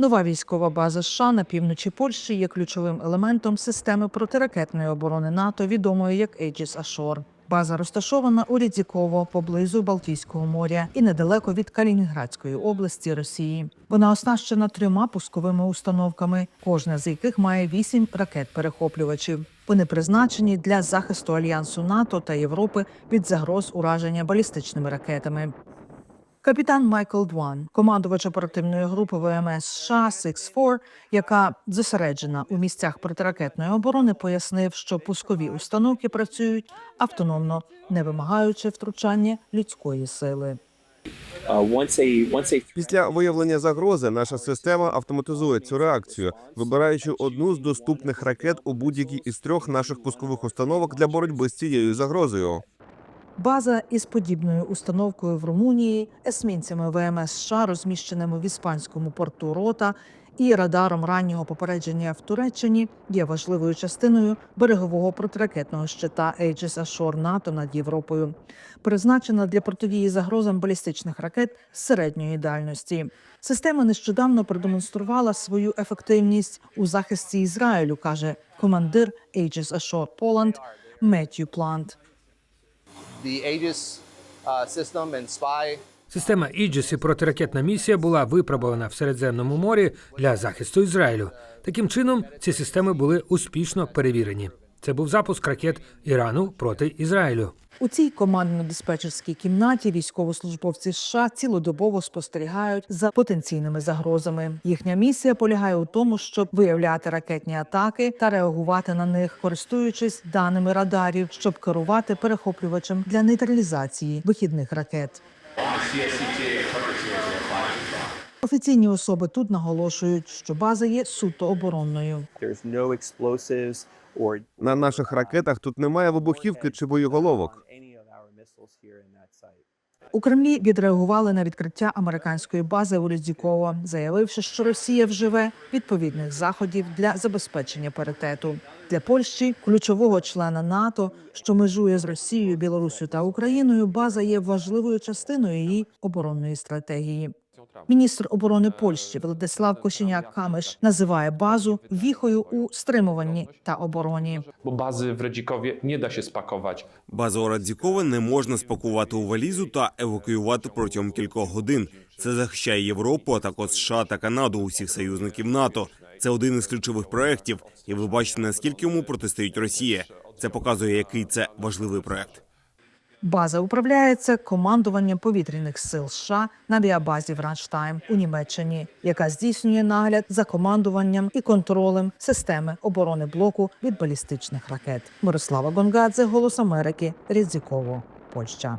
Нова військова база США на півночі Польщі є ключовим елементом системи протиракетної оборони НАТО, відомої як Aegis Ashore. База розташована у Рідзіково поблизу Балтійського моря і недалеко від Калінінградської області Росії. Вона оснащена трьома пусковими установками, кожна з яких має вісім ракет-перехоплювачів. Вони призначені для захисту альянсу НАТО та Європи від загроз ураження балістичними ракетами. Капітан Майкл Дван, командувач оперативної групи ВМС США «Six-4», яка зосереджена у місцях протиракетної оборони, пояснив, що пускові установки працюють автономно, не вимагаючи втручання людської сили. Uh, Після виявлення загрози наша система автоматизує цю реакцію, вибираючи одну з доступних ракет у будь-якій із трьох наших пускових установок для боротьби з цією загрозою. База із подібною установкою в Румунії, есмінцями ВМС США, розміщеними в іспанському порту Рота, і радаром раннього попередження в Туреччині є важливою частиною берегового протиракетного щита Aegis Ashore НАТО над Європою, призначена для протидії загрозам балістичних ракет середньої дальності. Система нещодавно продемонструвала свою ефективність у захисті Ізраїлю, каже командир Aegis Ashore Poland Меттью Плант. The Aegis uh, system and spy Система Іджіс і протиракетна місія була випробована в Середземному морі для захисту Ізраїлю. Таким чином, ці системи були успішно перевірені. Це був запуск ракет Ірану проти Ізраїлю. У цій командно-диспетчерській кімнаті військовослужбовці США цілодобово спостерігають за потенційними загрозами. Їхня місія полягає у тому, щоб виявляти ракетні атаки та реагувати на них, користуючись даними радарів, щоб керувати перехоплювачем для нейтралізації вихідних ракет. Офіційні особи тут наголошують, що база є суто оборонною. На наших ракетах тут немає вибухівки чи боєголовок. У Кремлі відреагували на відкриття американської бази у Різдіково, заявивши, що Росія вживе відповідних заходів для забезпечення паритету для Польщі, ключового члена НАТО, що межує з Росією, Білоруссю та Україною. База є важливою частиною її оборонної стратегії. Міністр оборони Польщі Владислав Кошеняк Камиш називає базу віхою у стримуванні та обороні. bo bazy w Redzikowie nie da się spakować. Базу Радзікова не можна спакувати у валізу та евакуювати протягом кількох годин. Це захищає Європу, а також США та Канаду, усіх союзників НАТО. Це один із ключових проєктів, і ви бачите, наскільки йому протистоїть Росія. Це показує, який це важливий проєкт. База управляється командуванням повітряних сил США на авіабазі в Ранштайм у Німеччині, яка здійснює нагляд за командуванням і контролем системи оборони блоку від балістичних ракет. Мирослава Гонгадзе, Голос Америки, Рідзіково, Польща.